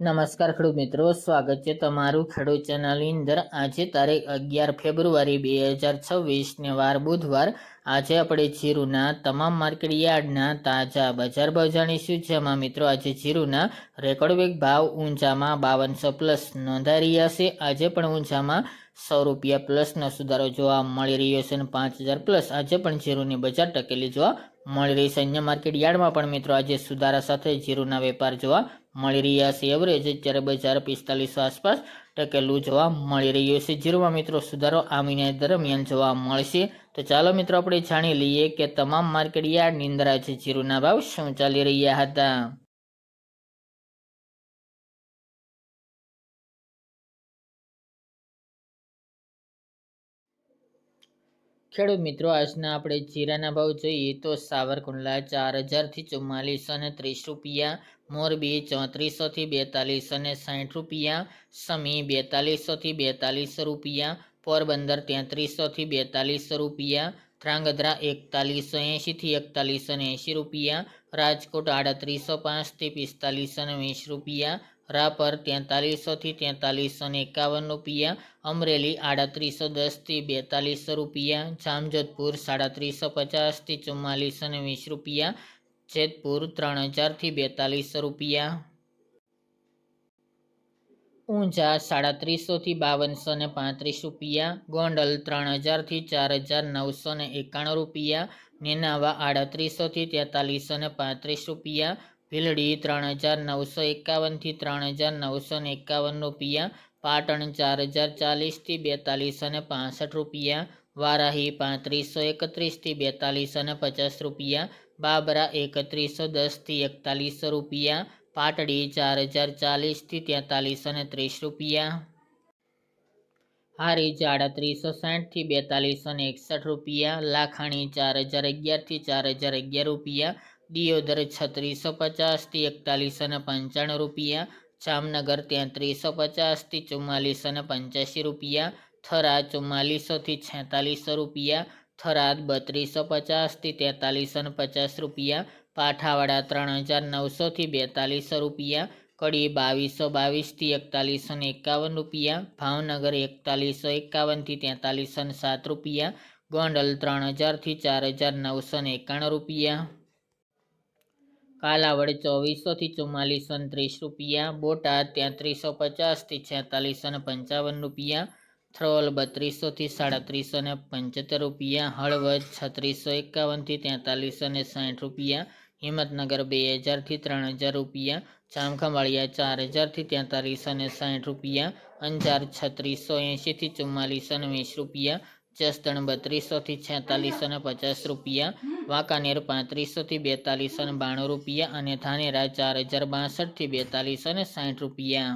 નમસ્કાર ખેડૂત મિત્રો, સ્વાગત છે તમારું ખેડૂત ચેનલની અંદર. આજે તારીખ અગિયાર ફેબ્રુઆરી બે હજાર છવ્વીસને વાર બુધવાર. આજે આપણે જીરુના તમામ માર્કેટ યાર્ડના તાજા બજાર ભાવ જાણીશું. જેમાં મિત્રો આજે જીરુના રેકોર્ડ વેગ ભાવ ઊંચામાં બાવનસો પ્લસ નોંધાઈ રહ્યા છે. આજે પણ ઊંચામાં સો રૂપિયા પ્લસનો સુધારો જોવા મળી રહ્યો છે અને પાંચ હજાર પ્લસ આજે પણ જીરુની બજાર ટકેલી જોવા મળી રહી છે. અન્ય માર્કેટ યાર્ડમાં પણ મિત્રો આજે સુધારા સાથે જીરુના વેપાર જોવા મળી રહ્યા છે. એવરેજ અત્યારે બજાર પિસ્તાલીસો આસપાસ ટકેલું જોવા મળી રહ્યું છે. જીરોમાં મિત્રો સુધારો આ મહિના દરમિયાન જોવા મળશે. તો ચાલો મિત્રો આપણે જાણી લઈએ કે તમામ માર્કેટ યાર્ડની અંદર આજે જીરોના ભાવ શું ચાલી રહ્યા હતા. ખેડૂત મિત્રો, આજના આપણે જીરાના ભાવ જોઈએ તો સાવરકુંડલા ચાર હજારથી ચુમ્માલીસ અને ત્રીસ રૂપિયા, મોરબી ચોત્રીસોથી બેતાલીસ અને સાઠ રૂપિયા, સમી બેતાલીસોથી બેતાલીસ રૂપિયા, પોરબંદર તેત્રીસોથી બેતાલીસ રૂપિયા, ધ્રાંગધ્રા એકતાલીસો એંશીથી એકતાલીસો એંશી રૂપિયા, રાજકોટ આડત્રીસો પાંચથી પિસ્તાલીસો વીસ રૂપિયા રાપર તેતાલીસોથી તેતાલીસો ને એકાવન રૂપિયા, અમરેલી આડત્રીસો દસથી બેતાલીસો રૂપિયા, જામજોધપુર સાડત્રીસો પચાસથી ચુમ્માલીસો ને વીસ રૂપિયા, જેતપુર ત્રણ હજારથી બેતાલીસો રૂપિયા. ઊંઝા સાડત્રીસોથી બાવનસો ને પાંત્રીસ રૂપિયા, ગોંડલ ત્રણ હજારથી ચાર હજાર નવસો ને એકાણું રૂપિયા, નેનાવા આડત્રીસોથી તેતાલીસો ને પાંત્રીસ રૂપિયા ભીલડી ત્રણ હજાર નવસો એકાવનથી ત્રણ હજાર નવસો ને એકાવન રૂપિયા, પાટણ ચાર હજાર ચાલીસથી બેતાલીસ અને પાસઠ રૂપિયા, વારાહી પાંત્રીસો એકત્રીસથી બેતાલીસ અને પચાસ રૂપિયા, બાબરા એકત્રીસો દસથી એકતાલીસો રૂપિયા, પાટડી ચાર હજાર ચાલીસથી તેતાલીસ અને ત્રીસ રૂપિયા. હારીજ આડત્રીસો સાઠથી બેતાલીસો ને એકસઠ રૂપિયા, લાખાણી ચાર હજાર અગિયારથી ચાર હજાર અગિયાર રૂપિયા દિયોદર છત્રીસો પચાસથી એકતાલીસો ને પંચાણું રૂપિયા, જામનગર તેત્રીસો પચાસથી ચુમ્માલીસો ને પંચ્યાસી રૂપિયા થરા ચુમ્માલીસોથી છેતાલીસો રૂપિયા, થરાદ બત્રીસો પચાસથી તેતાલીસો ને પચાસ રૂપિયા, પાઠાવાડા ત્રણ હજાર નવસોથી બેતાલીસો રૂપિયા, કડી બાવીસો બાવીસથી એકતાલીસો ને એકાવન રૂપિયા, ભાવનગર એકતાલીસો એકાવનથી તેતાલીસો ને સાત રૂપિયા, ગોંડલ ત્રણ હજારથી ચાર હજાર નવસો ને એકાણું રૂપિયા. કાલાવડ ચોવીસોથી ચુમ્માલીસ અને ત્રીસ રૂપિયા, બોટાદ તેત્રીસો પચાસથી છેતાલીસ અને પંચાવન રૂપિયા, થ્રોલ બત્રીસોથી સાડત્રીસો ને પંચોતેર રૂપિયા, હળવદ છત્રીસો એકાવનથી તેતાલીસો ને સાઠ રૂપિયા, હિંમતનગર બે હજારથી ત્રણ હજાર રૂપિયા ચામખંભાળિયા ચાર હજારથી તેતાલીસો ને સાઠ રૂપિયા, અંજાર છત્રીસો એંશીથી ચુમ્માલીસો ને વીસ રૂપિયા જસદણ ત્રીસોથી છેતાલીસો ને પચાસ રૂપિયા. વાંકાનેર પાંત્રીસોથી બેતાલીસો ને બાણું રૂપિયા અને ધાનેરા ચાર હજાર બાસઠથી બેતાલીસો ને સાઠ રૂપિયા.